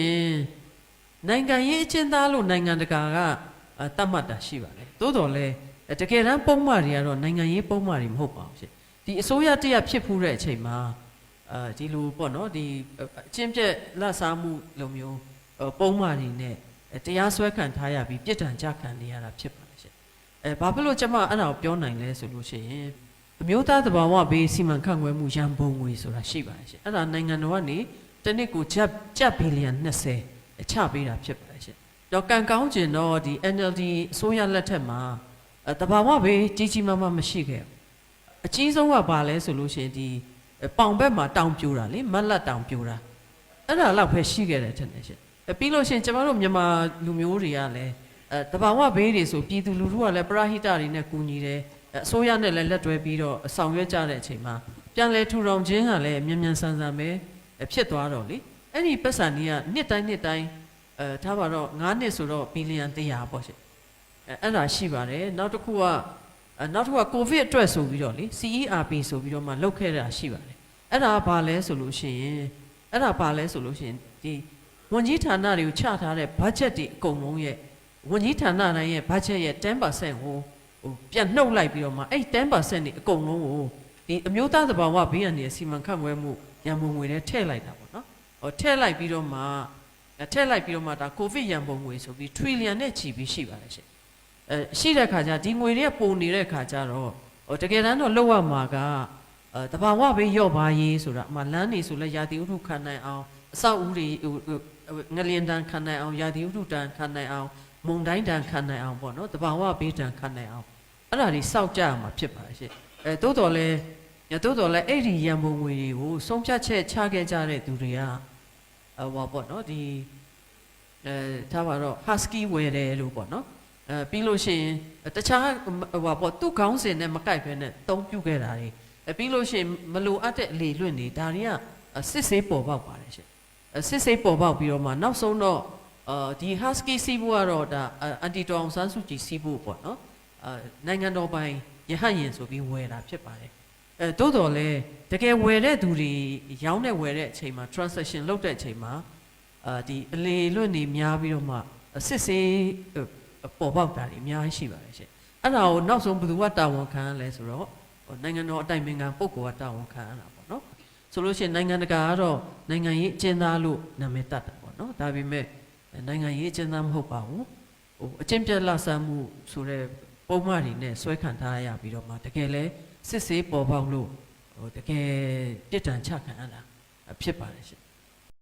ရင်နိုင်ငံရေးအကျဉ်းသားလို့နိုင်ငံတကာကအာတတ်မှတ်တာရှိပါတယ်သို့တော်လည်းတကယ်တမ်းပုံမှန်တွေကတော့နိုင်ငံရေးပုံမှန်တွေမဟုတ်ပါဘူးရှင်ဒီအစိုးရတရက်ဖြစ်ဖူးတဲ့အချိန်မှာအာဒီလိုပေါ့နော်ဒီအချင်းပြက်လက်စားမှုလိုမျိုးအာပုံမှန်တွေနဲ့တရားစွဲခံထားရပြီးပြစ်ဒဏ်ကြခံနေရတာဖြစ်ပါတယ်ရှင်အဲဘာဖြစ်လို့ကျွန်မအဲ့ဒါကိုပြောနိုင်လဲဆိုလို့ရှိရင်အမျိုးသားသဘာဝဘေးစီမံခန့်ခွဲမှုရန်ပုံငွေဆိုတာရှိပါတယ်ရှင်အဲ့ဒါနိုင်ငံတော်ကနေ တစ်နှစ်ကိုကျပ်ကျပ်ဘီလီယံ20ချပေးတာဖြစ်ပါတယ်ရှင်တော့ကံကောင်းကျင်တော့ဒီ NLD အစိုးရလက်ထက်မှာအဲတဘာဝဘေးကြီးကြီးမားမားမရှိခဲ့ဘူးအကြီးဆုံးကဘာလဲဆိုလို့ရှိရင်ဒီပေါင်ဘက်မှာတောင်ပြိုတာလေမက်လက်တောင်ပြိုတာအဲ့ဒါတော့ပဲရှိခဲ့တယ်ထင်တယ်ရှင်အဲပြီးလို့ရှိရင်ကျမတို့မြန်မာလူမျိုးတွေကလည်းအဲတဘာဝဘေးတွေဆိုပြည်သူလူထုကလည်းပရဟိတတွေနဲ့ကူညီတယ်အဲအစိုးရနဲ့လည်းလက်တွဲပြီးတော့ဆောင်ရွက်ကြတဲ့အချိန်မှာပြန်လဲထူထောင်ခြင်းကလည်းမြန်မြန်ဆန်ဆန်ပဲအဲ ဖြစ်သွားတော့လေအဲ့ဒီပတ်စံကြီးကနှစ်တိုင်းနှစ်တိုင်းအဲထားပါတော့9နှစ်ဆိုတော့ဘီလီယံ100ပေါ့ရှင်အဲအဲ့ဒါရှိပါတယ်နောက်တစ်ခုကအဲနောက်တစ်ခုကကိုဗစ်အတွက်ဆိုပြီးတော့လေ CERP ဆိုပြီးတော့မှလုပ်ခဲ့တာရှိပါတယ်အဲ့ဒါဘာလဲဆိုလို့ရှိရင်အဲ့ဒါဘာလဲဆိုလို့ရှိရင်ဒီဝန်ကြီးဌာနတွေကိုချထားတဲ့ budget တွေအကုန်လုံးရဲ့ဝန်ကြီးဌာနတိုင်းရဲ့ budget ရဲ့10%ကိုဟိုပြန်နှုတ်လိုက်ပြီးတော့မှအဲ့10%တွေအကုန်လုံးကိုဒီအမျိုးသားသဘာဝဘေးရန်တွေစီမံခန့်ခွဲမှု ရန်ပုံငွေနဲ့ထည့်လိုက်တာပေါ့နော်ဟိုထည့်လိုက်ပြီးတော့မှအဲထည့်လိုက်ပြီးတော့မှဒါကိုဗစ်ရန်ပုံငွေဆိုပြီး trillion နဲ့ချီပြီးရှိပါတယ်ရှင်အဲရှိတဲ့ခါကျဒီငွေတွေကပုံနေတဲ့ခါကျတော့ဟိုတကယ်တမ်းတော့လောက်ရမှာကအဲတဘာဝဘေးရော့ပါရေးဆိုတာအမှလမ်းနေဆိုလဲရာသီဥတုခံနိုင်အောင်အဆောက်အဦတွေဟိုဟိုငလျင်တန်ခံနိုင်အောင်ရာသီဥတုတန်ခံနိုင်အောင်မုန်တိုင်းတန်ခံနိုင်အောင်ပေါ့နော်တဘာဝဘေးတန်ခံနိုင်အောင်အဲ့ဒါတွေစောက်ကြရမှာဖြစ်ပါရှင့်အဲတိုးတော်လဲ တိုးတော်လဲအဲ့ဒီရန်ပုံငွေတွေကိုဆုံးဖြတ်ချက်ချခဲ့ကြတဲ့သူတွေကဟိုပေါ့နော်ဒီအဲထားပါတော့ husky ဝယ်တယ်လို့ပေါ့နော်အဲပြီးလို့ရှိရင်တခြားဟိုပါပေါ့သူ့ခေါင်းစဉ်နဲ့မကိုက်ဘဲနဲ့တုံးပြုတ်ခဲ့တာတွေအဲပြီးလို့ရှိရင်မလိုအပ်တဲ့အလေလွင့်တွေဒါတွေကစစ်ဆေးပေါ်ပေါက်ပါတယ်ရှင်အဲစစ်ဆေးပေါ်ပေါက်ပြီးတော့မှနောက်ဆုံးတော့အာဒီ husky စီးဖို့ကတော့ဒါအန်တီတောင်ဆန်းစုကြည်စီးဖို့ပေါ့နော်အာနိုင်ငံတော်ပိုင်ရဟတ်ရင်ဆိုပြီးဝယ်တာဖြစ်ပါတယ် အဲတိုးတော်လဲတကယ်ဝယ်တဲ့သူတွေရောင်းတဲ့ဝယ်တဲ့အချိန်မှာ transaction လုပ်တဲ့အချိန်မှာအာဒီအလေလွင့်တွေများပြီးတော့မှစစ်ဆေးပေါ်ပေါက်တာတွေအများကြီးရှိပါတယ်ရှင်အဲ့ဒါကိုနောက်ဆုံးဘယ်သူကတာဝန်ခံရလဲဆိုတော့ဟိုနိုင်ငံတော်အတိုင်ပင်ခံပုဂ္ဂိုလ်ကတာဝန်ခံရတာပေါ့နော်ဆိုလို့ရှိရင်နိုင်ငံတကာကတော့နိုင်ငံရေးအကျဉ်းသားလို့နာမည်တတ်တာပေါ့နော်ဒါပေမဲ့နိုင်ငံရေးအကျဉ်းသားမဟုတ်ပါဘူးဟိုအကျဉ်းပြတ်လဆန်းမှုဆိုတဲ့ပုံမှန်တွေနဲ့ဆွဲခံထားရပြီးတော့မှတကယ်လဲ စစ်ဆေးပေါ်ပေါက်လို့ဟိုတကယ်ပြစ်ဒဏ်ချခံရတာဖြစ်ပါတယ်ရှင်